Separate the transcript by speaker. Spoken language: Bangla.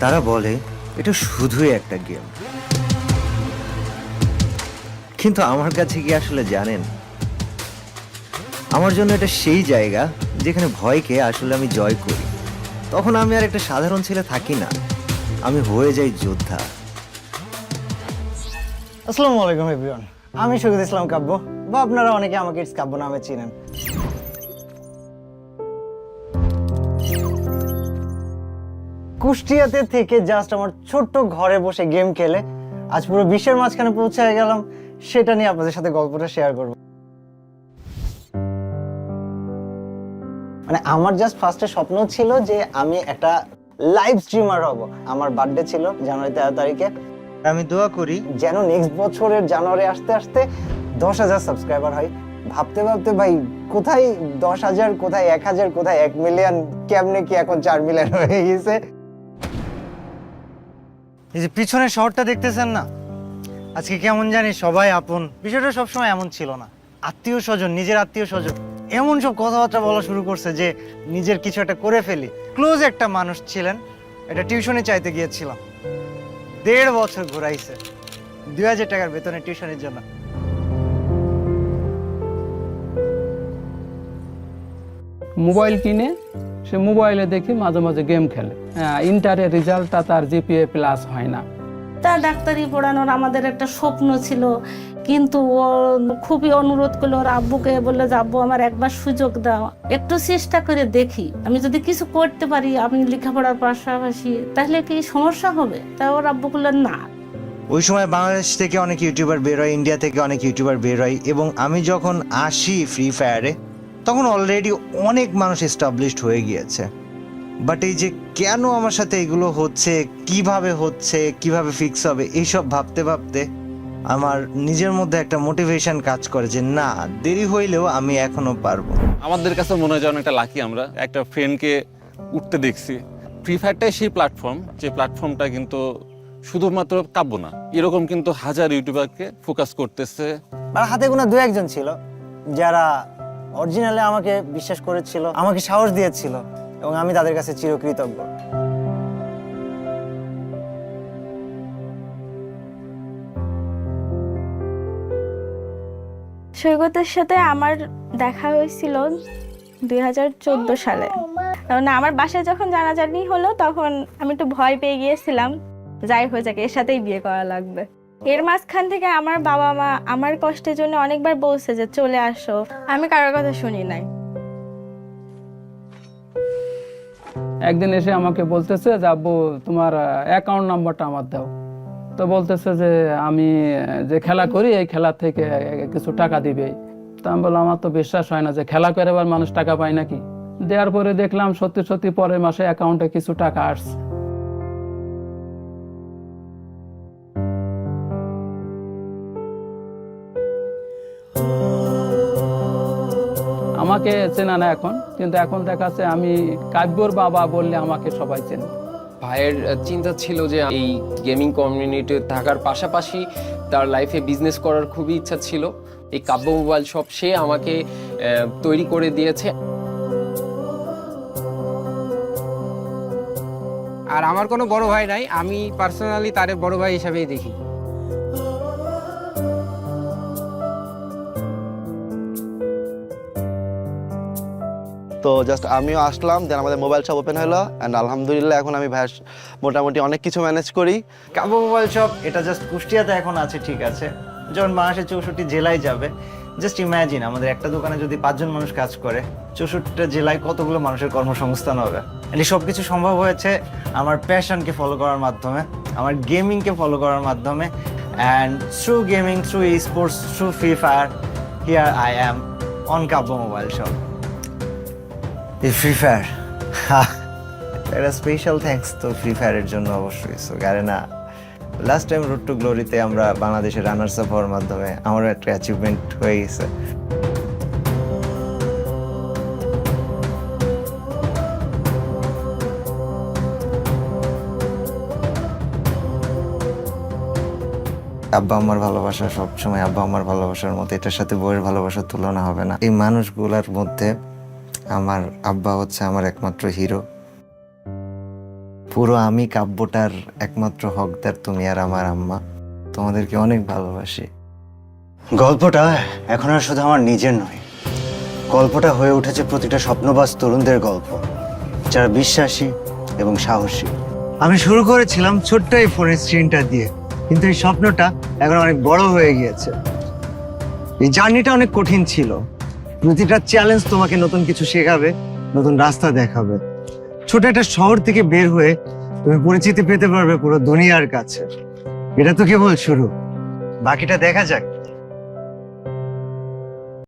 Speaker 1: তারা বলে, এটা শুধুই একটা গেম। কিন্তু আমার কাছে কি আসলে জানেন? আমার জন্য এটা সেই জায়গা যেখানে ভয়কে আসলে আমি জয় করি। তখন আমি আর একটা সাধারণ ছেলে থাকি না। আমি হয়ে যাই যোদ্ধা।
Speaker 2: আসসালামু আলাইকুম এভরিওয়ান আমি শহীদ ইসলাম কাব্য। বা আপনারা অনেকে আমাকে ইটস কাব্য নামে চিনেন। কুষ্টিয়াতে থেকে জাস্ট আমার ছোট্ট ঘরে বসে গেম খেলে আজ পুরো বিশ্বের মাঝখানে পৌঁছে গেলাম সেটা নিয়ে আপনাদের সাথে গল্পটা শেয়ার করব। মানে আমার জাস্ট ফার্স্টে স্বপ্ন ছিল যে আমি একটা লাইভ স্ট্রিমার হব। আমার বার্থডে ছিল জানুয়ারি তেরো তারিখে।
Speaker 1: আমি দোয়া করি
Speaker 2: যেন নেক্সট বছরের জানুয়ারি আসতে আসতে দশ হাজার সাবস্ক্রাইবার হয়। ভাবতে ভাবতে ভাই কোথায় দশ হাজার কোথায় এক হাজার কোথায় এক মিলিয়ন কেমনে কি এখন চার মিলিয়ন হয়ে গেছে? এই যে পিছনের শহরটা দেখতেছেন না? আজকে কেমন জানি সবাই আপন। বিষয়টা সবসময় এমন ছিল না। আত্মীয় স্বজন, নিজের আত্মীয় স্বজন, এমন সব কথাবার্তা বলা শুরু করছে যে নিজের কিছু একটা করে ফেলি। ক্লোজ একটা মানুষ ছিলেন, এটা টিউশনে চাইতে গিয়েছিলাম। দেড় বছর ঘুরাইছে দুই হাজার টাকার বেতনে টিউশনের জন্য।
Speaker 3: মোবাইল কিনে, সে মোবাইলে দেখি মাঝে মাঝে গেম খেলে। ইন্টারের রেজাল্টটা তার জিপিএ প্লাস হয় না।
Speaker 4: তার ডাক্তারি পড়ানোর আমাদের একটা স্বপ্ন ছিল কিন্তু ও খুবই অনুরোধ করল ওর আব্বুকে বলল যে আব্বু আমার একবার সুযোগ দাও। একটু চেষ্টা করে দেখি আমি যদি কিছু করতে পারি আমি লেখাপড়ার পাশাপাশি তাহলে কি সমস্যা হবে? তা ওর আব্বু বলল না।
Speaker 1: ওই সময় বাংলাদেশ থেকে অনেক ইউটিউবার বের হয় ইন্ডিয়া থেকে অনেক ইউটিউবার বের হয় এবং আমি যখন আসি ফ্রি ফায়ারে তখন অলরেডি অনেক মানুষ এস্টাবলিশড হয়ে গিয়েছে। বাট এই যে কেন আমার সাথে এগুলো হচ্ছে কীভাবে হচ্ছে কীভাবে ফিক্স হবে এইসব ভাবতে ভাবতে আমার নিজের মধ্যে একটা মোটিভেশন কাজ করে যে না দেরি হইলেও আমি এখনও পারব।
Speaker 5: আমাদের কাছে মনে হয় যেন একটা লাকি আমরা একটা ফ্রেন্ডকে উঠতে দেখছি। ফ্রি ফায়ারটাই সেই প্ল্যাটফর্ম যে প্ল্যাটফর্মটা কিন্তু শুধুমাত্র কাব্য না এরকম কিন্তু হাজার ইউটিউবারকে ফোকাস করতেছে।
Speaker 2: আর হাতে গোনা দু একজন ছিল যারা অরিজিনালি আমাকে বিশ্বাস করেছিল আমাকে সাহস দিয়েছিল। এবং আমি তাদের কাছে চিরকৃতজ্ঞ।
Speaker 6: সৈকতের সাথে আমার দেখা হয়েছিল দুই হাজার চোদ্দ সালে। কারণ আমার বাসায় যখন জানাজানি হলো, তখন আমি একটু ভয় পেয়ে গিয়েছিলাম। যাই হয়ে যাক, এর সাথেই বিয়ে করা লাগবে। এর মাঝখান থেকে আমার বাবা মা আমার কষ্টের জন্য অনেকবার বলছে যে, চলে আসো। আমি কারোর কথা শুনি নাই।
Speaker 3: একদিন এসে আমাকে বলতেছে যে, আব্বু, তোমার অ্যাকাউন্ট নাম্বারটা আমার দাও। তো বলতেছে যে, আমি, যে খেলা করি, এই খেলা থেকে কিছু টাকা দিবে। তা আমি বললাম, আমার তো বিশ্বাস হয় না যে খেলা করে আবার মানুষ টাকা পায় নাকি? দেওয়ার পরে দেখলাম সত্যি সত্যি পরের মাসে অ্যাকাউন্টে কিছু টাকা আসছে। আমাকে চেনা না এখন কিন্তু এখন দেখাচ্ছে আমি কাব্যর বাবা বললে আমাকে সবাই চেনে।
Speaker 7: ভাইয়ের চিন্তা ছিল যে এই গেমিং কমিউনিটি থাকার পাশাপাশি তার লাইফে বিজনেস করার খুবই ইচ্ছা ছিল। এই কাব্য মোবাইল শপ সে আমাকে আহ, তৈরি করে দিয়েছে।
Speaker 8: আর আমার কোনো বড় ভাই নাই আমি পার্সোনালি তারে বড় ভাই হিসাবেই দেখি।
Speaker 9: তো জাস্ট আমিও আসলাম দেন আমাদের মোবাইল শপ ওপেন হলো অ্যান্ড আলহামদুলিল্লাহ এখন আমি ভাই মোটামুটি অনেক কিছু ম্যানেজ করি।
Speaker 2: কাব্য মোবাইল শপ এটা জাস্ট কুষ্টিয়াতে এখন আছে, ঠিক আছে। যখন বাংলাদেশের চৌষট্টি জেলায় যাবে জাস্ট ইম্যাজিন আমাদের একটা দোকানে যদি পাঁচজন মানুষ কাজ করে, চৌষট্টিটা জেলায় কতগুলো মানুষের কর্মসংস্থান হবে? এই সব কিছু সম্ভব হয়েছে আমার প্যাশনকে ফলো করার মাধ্যমে, আমার গেমিংকে ফলো করার মাধ্যমে and through gaming through esports through free fire here I am on Kabbo mobile shop এই ফ্রি ফায়ার একটা স্পেশাল থ্যাঙ্কস তো ফ্রি ফায়ারের জন্য অবশ্যই। সো গারে না লাস্ট টাইম রোড টু গ্লোরিতে আমরা বাংলাদেশের রানার্স আপ হওয়ার মাধ্যমে আমারও একটা অ্যাচিভমেন্ট হয়ে গেছে। আব্বা আমার ভালোবাসা সবসময় আব্বা আমার ভালোবাসার মতো, এটার সাথে বইয়ের ভালোবাসার তুলনা হবে না। এই মানুষগুলার মধ্যে আমার আব্বা হচ্ছে আমার একমাত্র হিরো। পুরো আমি কাব্যটার একমাত্র হকদার তুমি আর আমার আম্মা। তোমাদেরকে অনেক ভালোবাসি। গল্পটা এখন আর শুধু আমার নিজের নয়, গল্পটা হয়ে উঠেছে প্রতিটা স্বপ্নবাস তরুণদের গল্প, যারা বিশ্বাসী এবং সাহসী। আমি শুরু করেছিলাম ছোট্ট এই ফোনের স্ক্রিনটা দিয়ে, কিন্তু এই স্বপ্নটা এখন অনেক বড় হয়ে গিয়েছে। এই জার্নিটা অনেক কঠিন ছিল প্রতিটা চ্যালেঞ্জ তোমাকে নতুন কিছু শেখাবে, নতুন রাস্তা দেখাবে। ছোট একটা শহর থেকে বের হয়ে তুমি পরিচিতি পেতে পারবে পুরো দুনিয়ার কাছে। এটা তো কেবল শুরু। বাকিটা দেখা যাক।